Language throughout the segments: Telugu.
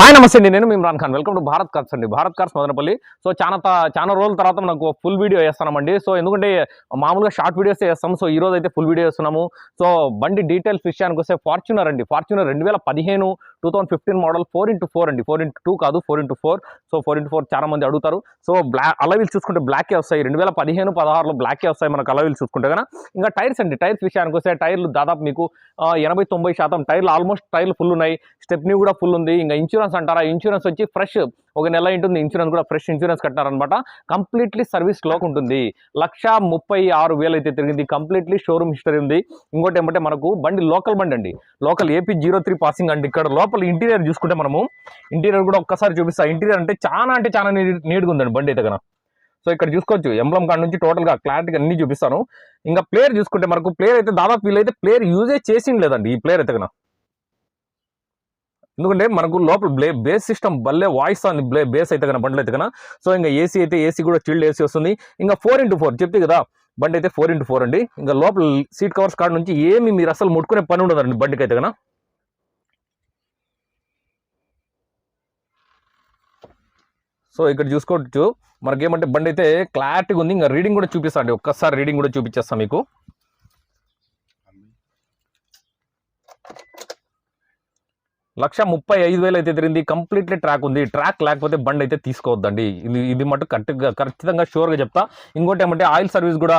హాయ్ నమస్తే. అండి నేను Imran Khan. Welcome to Bharat cars అండి. భారత్ కార్స్ మదనపల్లి. సో చాలా చాలా రోజుల తర్వాత మనకు ఫుల్ వీడియో వేస్తామండి సో ఎందుకంటే మామూలుగా షార్ట్ వీడియోస్ వేస్తాము. సో ఈ రోజు అయితే ఫుల్ వీడియో వేస్తున్నాము. సో బండి డీటెయిల్స్ విషయానికి వస్తే ఫార్చునర్ అండి. ఫార్చునర్ రెండు వేల పదిహేను two thousand fifteen model four into four అండి. ఫోర్ ఇంటూ టూ కాదు four into four so four into four చాలా మంది అడుగుతారు. సో బ్లాక్ అలవిల్స్ చూసుకుంటే బ్లాకే వస్తాయి. రెండు వేల పదిహేను పదహారులో బ్లాకే వస్తాయి మనకు అలవిల్స్ చూసుకుంటే కదా. ఇంకా టైర్స్ అండి. టైర్స్ విషయానికి వస్తే టైర్లు దాదాపు మీకు ఎనభై తొంభై శాతం టైర్లు ఆల్మోస్ట్ టైర్లు ఫుల్ ఉన్నాయి. స్టెప్నీ కూడా ఫుల్ ఉంది. ఇంకా ఇన్సూరెన్స్ అంటారా? ఇన్సూరెన్స్ వచ్చి ఫ్రెష్ ఒక నెల ఉంటుంది ఇన్సూరెన్స్ కూడా ఫ్రెష్ ఇన్సూరెన్స్ కట్టారనమాట కంప్లీట్లీ సర్వీస్లోకి ఉంటుంది. లక్ష ముప్పై ఆరు వేలు అయితే తిరిగింది. కంప్లీట్లీ షోరూమ్ హిస్టరీ ఉంది. ఇంకోటి ఏమంటే మనకు బండి లోకల్ బండి అండి. Local AP zero three passing అండి. ఇక్కడ లోపల ఇంటీరియర్ చూసుకుంటే మనము ఇంటీరియర్ కూడా ఒక్కసారి చూపిస్తా. ఇంటీరియర్ అంటే చాలా అంటే చాలా నీట్ నీట్గా ఉందండి బండి అయితే సో ఇక్కడ చూసుకోవచ్చు ఎంబ్లం కాడ నుంచి టోటల్గా క్లారిటీగా అన్ని చూపిస్తాను. ఇంకా ప్లేయర్ చూసుకుంటే మనకు ప్లేయర్ అయితే దాదాపు వీళ్ళైతే ప్లేయర్ యూజే చేసింది లేదండి ఈ ప్లేయర్ అయితే ఎందుకంటే మనకు లోపల బ్లే బేస్ సిస్టమ్ భలే వాయిస్ అని బ్లే బేస్ అయితే కన్నా బండ్లు అయితే కన్నా. సో ఇంకా ఏసీ అయితే ఏసీ కూడా చిల్డ్ ఏసీ వస్తుంది. ఇంకా ఫోర్ ఇంటూ ఫోర్ చెప్తే కదా బండి అయితే ఫోర్ ఇంటూ ఫోర్ అండి. ఇంకా లోపల సీట్ కవర్స్ కాడ నుంచి ఏమి మీరు అసలు ముట్టుకునే పని ఉండదండి బండికి అయితే కన్నా. సో ఇక్కడ చూసుకోవచ్చు. మనకేమంటే బండి అయితే క్లారిటీగా ఉంది. ఇంకా రీడింగ్ కూడా చూపిస్తా అండి. ఒక్కసారి రీడింగ్ కూడా చూపించేస్తాను మీకు. లక్ష ముప్పై ఐదు వేలు అయితే తిరిగింది. కంప్లీట్లీ ట్రాక్ ఉంది. ట్రాక్ లేకపోతే బండి అయితే తీసుకోవద్దండి. ఇది ఇది మటు కరెక్ట్గా ఖచ్చితంగా షూర్గా చెప్తా. ఇంకోటి ఏమంటే ఆయిల్ సర్వీస్ కూడా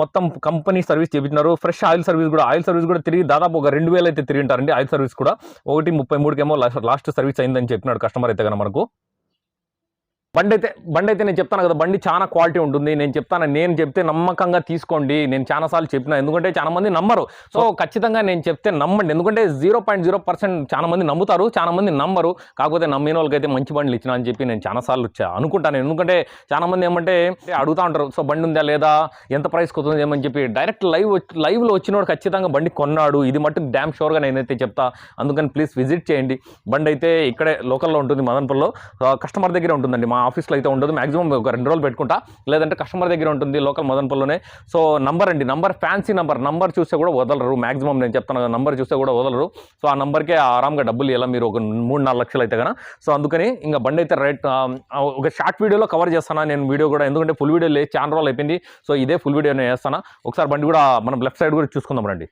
మొత్తం కంపెనీ సర్వీస్ చేపించినారు. ఫ్రెష్ ఆయిల్ సర్వీస్ కూడా ఆయిల్ సర్వీస్ కూడా తిరిగి దాదాపు ఒక రెండు వేలు అయితే తిరిగి ఉంటారండి. ఆయిల్ సర్వీస్ కూడా ఒకటి ముప్పై మూడుకేమో లాస్ట్ సర్వీస్ అయిందని చెప్పినాడు కస్టమర్ అయితే కనుక మనకు. బండి అయితే బండి అయితే నేను చెప్తాను కదా బండి చాలా క్వాలిటీ ఉంటుంది. నేను చెప్తాను నేను చెప్తే నమ్మకంగా తీసుకోండి. నేను చాలా సార్లు చెప్పిన ఎందుకంటే చాలా మంది నమ్మరు. సో ఖచ్చితంగా నేను చెప్తే నమ్మండి. ఎందుకంటే జీరో పాయింట్ జీరో పర్సెంట్ చాలా మంది నమ్ముతారు చాలా మంది నమ్మరు. కాకపోతే నమ్మిన వాళ్ళకైతే మంచి బండ్లు ఇచ్చిన అని చెప్పి నేను చాలా సార్లు వచ్చా అనుకుంటాను. ఎందుకంటే చాలా మంది ఏమంటే అడుగుతా ఉంటారు సో బండి ఉందా లేదా? ఎంత ప్రైస్ అవుతుంది ఏమని చెప్పి. డైరెక్ట్ లైవ్ లైవ్లో వచ్చినోడు ఖచ్చితంగా బండి కొన్నాడు. ఇది మట్టుకు డ్యామ్ షూర్గా నేనైతే చెప్తా. అందుకని ప్లీజ్ విజిట్ చేయండి. బండి అయితే ఇక్కడే లోకల్లో ఉంటుంది మదనపల్లిలో కస్టమర్ దగ్గర ఉంటుందండి. మా ఆఫీస్లో అయితే ఉండదు. మాక్సిమం ఒక రెండు రోజులు పెట్టుకుంటా. లేదంటే కస్టమర్ దగ్గర ఉంటుంది లోకల్ మదనపల్లిలోనే. సో నంబర్ అండి నంబర్ ఫ్యాన్సీ నంబర్. నంబర్ చూస్తే కూడా వదలరు. మాక్సిమం నేను చెప్తాను కదా నంబర్ చూస్తే కూడా వదలరు. సో ఆ నంబర్కే ఆరాంగా డబ్బులు ఇలా మీరు ఒక మూడు నాలుగు లక్షలు అయితే కదా సో అందుకని ఇంకా బండి అయితే రైట్ ఒక షార్ట్ వీడియోలో కవర్ చేస్తాను నేను వీడియో కూడా. ఎందుకంటే ఫుల్ వీడియో లేదు చాలా రోజులు అయిపోయింది. సో ఇదే ఫుల్ వీడియో నేను చేస్తాను. ఒకసారి బండి కూడా మనం లెఫ్ట్ సైడ్ కూడా చూసుకుందాం రండి.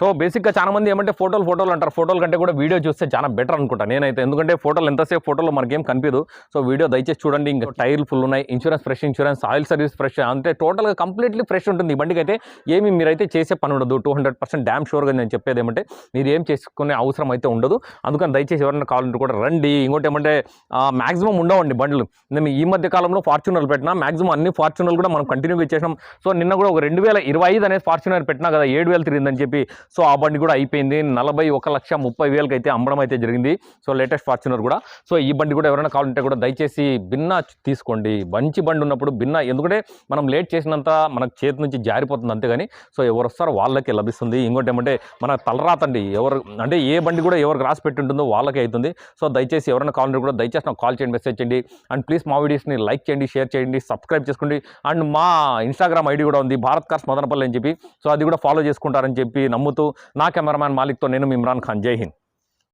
సో బేసిక్గా చాలా మంది ఏమంటే ఫోటోలు ఫోటోలు అంటారు. ఫోటోల కంటే కూడా వీడియో చూస్తే చాలా బెటర్ అనుకుంటా నేనైతే. ఎందుకంటే ఫోటోలు ఎంతసేపు ఫోటోలో మనకేం కనిపించదు. సో వీడియో దయచేసి చూడండి. ఇంకా టైర్లు ఫుల్ ఉన్నాయి. Insurance fresh insurance oil service fresh అంటే టోటల్గా కంప్లీట్లీ ఫ్రెష్ ఉంటుంది. ఈ బండికి అయితే ఏమి మీరైతే చేసే పని ఉండదు. టూ హండ్రెడ్ పర్సెంట్ డ్యామ్ షూర్గా నేను చెప్పేది ఏమంటే మీరు ఏం చేసుకునే అవసరం అయితే ఉండదు. అందుకని దయచేసి ఎవరైనా కావాలంటే కూడా రండి. ఇంకోటి ఏమంటే మాక్సిమం ఉండవండి బండ్లు. నేను ఈ మధ్య కాలంలో ఫార్చునర్లు పెట్టినా మాక్సిమం అన్ని ఫార్చునర్లు కూడా మనం కంటిన్యూగా చేసినాం సో నిన్న కూడా ఒక రెండు వేల ఇరవై ఐదు అనేది ఫార్చునర్ పెట్టినా కదా ఏడు వేలు తిరిగిందని చెప్పి సో ఆ బండి కూడా అయిపోయింది. నలభై ఒక లక్ష ముప్పై వేలకి అయితే అమ్మడం అయితే జరిగింది. సో లేటెస్ట్ ఫార్చునర్ కూడా. సో ఈ బండి కూడా ఎవరైనా కావాలంటే కూడా దయచేసి భిన్న తీసుకోండి. మంచి బండి ఉన్నప్పుడు భిన్న ఎందుకంటే మనం లేట్ చేసినంత మనకు చేతి నుంచి జారిపోతుంది అంతేగాని సో ఎవరు వస్తారో వాళ్ళకే లభిస్తుంది. ఇంకోటి ఏమంటే మన తలరాతండి ఎవరు అంటే ఏ బండి కూడా ఎవరికి రాసి పెట్టి ఉంటుందో వాళ్ళకే అవుతుంది. సో దయచేసి ఎవరైనా కావాలంటే కూడా దయచేసి నాకు కాల్ చేయండి మెసేజ్ చేయండి. అండ్ ప్లీజ్ మా వీడియోస్ని లైక్ చేయండి షేర్ చేయండి సబ్స్క్రైబ్ చేసుకోండి. అండ్ మా ఇన్స్టాగ్రామ్ ఐడి కూడా ఉంది భారత్ కార్స్ మదనపల్లి అని చెప్పి. సో అది కూడా ఫాలో చేసుకుంటారని చెప్పి నమ్ముతూ నా కెమెరామ్యాన్ మాలిక్తో నేను ఇమ్రాన్ ఖాన్. జై హింద్.